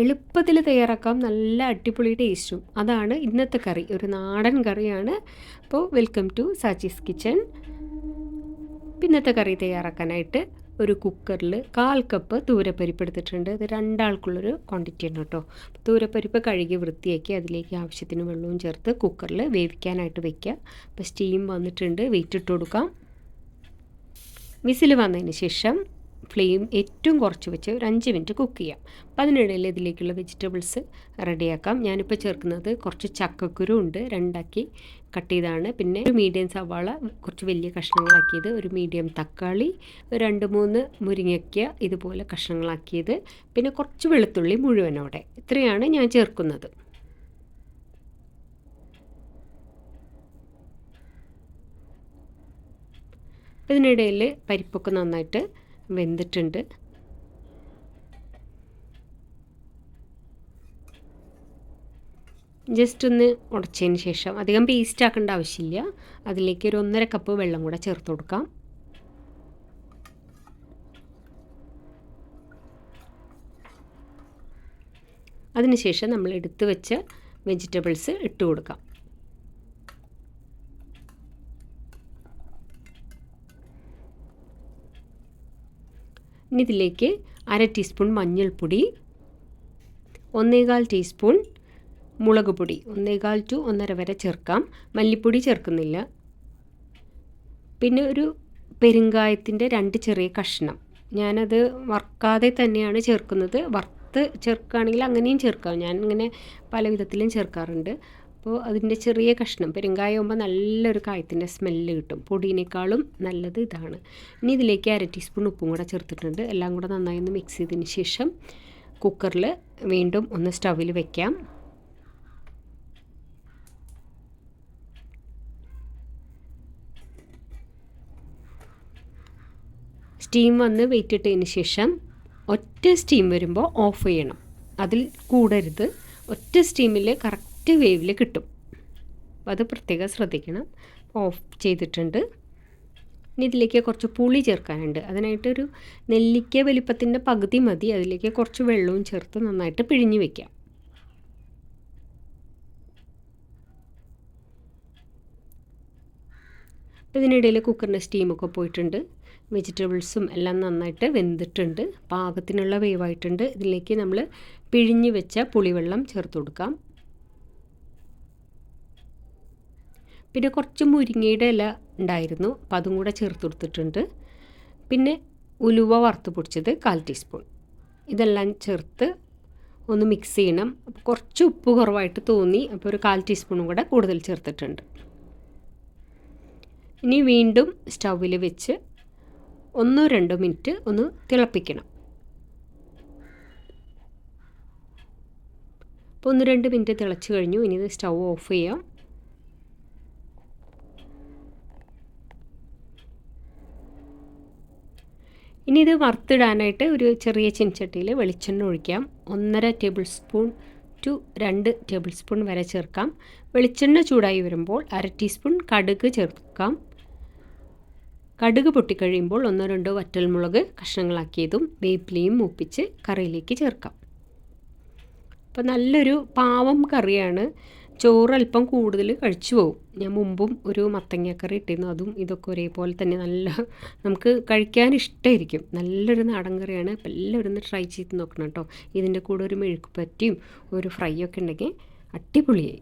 എളുപ്പത്തിൽ തയ്യാറാക്കാം. നല്ല അടിപൊളി ടേസ്റ്റും. അതാണ് ഇന്നത്തെ കറി. ഒരു നാടൻ കറിയാണ്. അപ്പോൾ വെൽക്കം ടു സാച്ചിസ് കിച്ചൺ പിന്നത്തെ കറി തയ്യാറാക്കാനായിട്ട് ഒരു കുക്കറിൽ കാൽ കപ്പ് തൂരപ്പരിപ്പ് എടുത്തിട്ടുണ്ട്. ഇത് രണ്ടാൾക്കുള്ളൊരു ക്വാണ്ടിറ്റി ആണ് കേട്ടോ. തൂരപ്പരിപ്പ് കഴുകി വൃത്തിയാക്കി അതിലേക്ക് ആവശ്യത്തിന് വെള്ളവും ചേർത്ത് കുക്കറിൽ വേവിക്കാനായിട്ട് വെക്കുക അപ്പോൾ സ്റ്റീം വന്നിട്ടുണ്ട്. വെയിറ്റ് ഇട്ട് കൊടുക്കാം. വിസിൽ വന്നതിന് ശേഷം ഫ്ലെയിം ഏറ്റവും കുറച്ച് വെച്ച് ഒരു അഞ്ച് മിനിറ്റ് കുക്ക് ചെയ്യാം. അപ്പോൾ അതിനിടയിൽ ഇതിലേക്കുള്ള വെജിറ്റബിൾസ് റെഡിയാക്കാം. ഞാനിപ്പോൾ ചേർക്കുന്നത് കുറച്ച് ചക്കക്കുരു ഉണ്ട് രണ്ടാക്കി കട്ട് ചെയ്താണ്. പിന്നെ ഒരു മീഡിയം സവാള കുറച്ച് വലിയ കഷ്ണങ്ങളാക്കിയത് ഒരു മീഡിയം തക്കാളി രണ്ട് മൂന്ന് മുരിങ്ങയ്ക്ക ഇതുപോലെ കഷ്ണങ്ങളാക്കിയത്. പിന്നെ കുറച്ച് വെളുത്തുള്ളി മുഴുവനോടെ ഇത്രയാണ് ഞാൻ ചേർക്കുന്നത്. ഇതിനിടയിൽ പരിപ്പൊക്കെ നന്നായിട്ട് വെന്തിട്ടുണ്ട്. ജസ്റ്റ് ഒന്ന് ഉടച്ചതിന് ശേഷം അധികം പേസ്റ്റ് ആക്കേണ്ട ആവശ്യമില്ല. അതിലേക്ക് ഒരു ഒന്നര കപ്പ് വെള്ളം കൂടെ ചേർത്ത് കൊടുക്കാം. അതിനുശേഷം നമ്മൾ എടുത്തു വെച്ച വെജിറ്റബിൾസ് ഇട്ട് കൊടുക്കാം. ഇനി ഇതിലേക്ക് അര ടീസ്പൂൺ മഞ്ഞൾപ്പൊടി ഒന്നേകാൽ ടീസ്പൂൺ മുളക് പൊടി ഒന്നേകാൽ ടു ഒന്നര വരെ ചേർക്കാം. മല്ലിപ്പൊടി ചേർക്കുന്നില്ല. പിന്നെ ഒരു പെരുങ്കായത്തിന്റെ രണ്ട് ചെറിയ കഷ്ണം. ഞാനത് വറുക്കാതെ തന്നെയാണ് ചേർക്കുന്നത്. വറുത്ത് ചേർക്കുകയാണെങ്കിൽ അങ്ങനെയും ചേർക്കാം. ഞാൻ ഇങ്ങനെ പല വിധത്തിലും ചേർക്കാറുണ്ട്. അപ്പോൾ അതിന്റെ ചെറിയ കഷ്ണം പെരുങ്കായമാകുമ്പോൾ നല്ലൊരു കായത്തിന്റെ സ്മെല്ല് കിട്ടും. പൊടിയേക്കാളും നല്ലത് ഇതാണ്. ഇനി ഇതിലേക്ക് അര ടീസ്പൂൺ ഉപ്പും കൂടെ ചേർത്തിട്ടുണ്ട്. എല്ലാം കൂടെ നന്നായി ഒന്ന് മിക്സ് ചെയ്തതിന് ശേഷം കുക്കറിൽ വീണ്ടും ഒന്ന് സ്റ്റവിൽ വെക്കാം. സ്റ്റീം വന്ന് വെയിറ്റ് ഇട്ടതിന് ശേഷം ഒറ്റ സ്റ്റീം വരുമ്പോൾ ഓഫ് ചെയ്യണം. അതിൽ കൂടരുത്. ഒറ്റ സ്റ്റീമിൽ കറക്റ്റ് വേവിൽ കിട്ടും. അപ്പോൾ അത് പ്രത്യേകം ശ്രദ്ധിക്കണം. ഓഫ് ചെയ്തിട്ടുണ്ട്. ഇനി ഇതിലേക്ക് കുറച്ച് പുളി ചേർക്കാനുണ്ട്. അതിനായിട്ടൊരു നെല്ലിക്ക വലിപ്പത്തിന്റെ പകുതി മതി. അതിലേക്ക് കുറച്ച് വെള്ളവും ചേർത്ത് നന്നായിട്ട് പിഴിഞ്ഞ് വെക്കാം. ഇതിനിടയിൽ കുക്കറിന്റെ സ്റ്റീമൊക്കെ പോയിട്ടുണ്ട്. വെജിറ്റബിൾസും എല്ലാം നന്നായിട്ട് വെന്തിട്ടുണ്ട്. പാകത്തിനുള്ള വേവായിട്ടുണ്ട്. ഇതിലേക്ക് നമ്മൾ പിഴിഞ്ഞ് വെച്ച പുളിവെള്ളം ചേർത്ത് കൊടുക്കാം. പിന്നെ കുറച്ച് മുരിങ്ങയുടെ ഇല ഉണ്ടായിരുന്നു. അപ്പം അതും കൂടെ ചേർത്ത് കൊടുത്തിട്ടുണ്ട്. പിന്നെ ഉലുവ വറുത്ത് പൊടിച്ചത് കാൽ ടീസ്പൂൺ. ഇതെല്ലാം ചേർത്ത് ഒന്ന് മിക്സ് ചെയ്യണം. കുറച്ച് ഉപ്പ് കുറവായിട്ട് തോന്നി. അപ്പോൾ ഒരു കാൽ ടീസ്പൂണും കൂടെ കൂടുതൽ ചേർത്തിട്ടുണ്ട്. ഇനി വീണ്ടും സ്റ്റൗവിൽ വെച്ച് ഒന്നോ രണ്ടോ മിനിറ്റ് ഒന്ന് തിളപ്പിക്കണം. അപ്പോൾ ഒന്ന് രണ്ട് മിനിറ്റ് തിളച്ച് കഴിഞ്ഞു. ഇനി ഇത് സ്റ്റൗ ഓഫ് ചെയ്യാം. ഇനി ഇത് വറുത്തിടാനായിട്ട് ഒരു ചെറിയ ചിൻചട്ടിയിൽ വെളിച്ചെണ്ണ ഒഴിക്കാം. ഒന്നര ടേബിൾ സ്പൂൺ ടു രണ്ട് ടേബിൾ സ്പൂൺ വരെ ചേർക്കാം. വെളിച്ചെണ്ണ ചൂടായി വരുമ്പോൾ അര ടീസ്പൂൺ കടുക് ചേർക്കാം. കടുക് പൊട്ടിക്കഴിയുമ്പോൾ ഒന്നോ രണ്ടോ വറ്റൽമുളക് കഷ്ണങ്ങളാക്കിയതും വേപ്പിലയും മൂപ്പിച്ച് കറിയിലേക്ക് ചേർക്കാം. അപ്പോൾ നല്ലൊരു പാവം കറിയാണ്. ചോറ് അല്പം കൂടുതൽ കഴിച്ചു പോകും ഞാൻ മുമ്പും ഒരു മത്തങ്ങക്കറി ഇട്ടിരുന്നു. അതും ഇതൊക്കെ ഒരേപോലെ തന്നെ നല്ല നമുക്ക് കഴിക്കാൻ ഇഷ്ടമായിരിക്കും നല്ലൊരു നാടൻ കറിയാണ്. അപ്പം എല്ലാവരും ഒന്ന് ട്രൈ ചെയ്ത് നോക്കണം കേട്ടോ. ഇതിന്റെ കൂടെ ഒരു മെഴുക്ക് പറ്റിയും ഒരു ഫ്രൈ ഒക്കെ ഉണ്ടെങ്കിൽ അടിപൊളിയായി.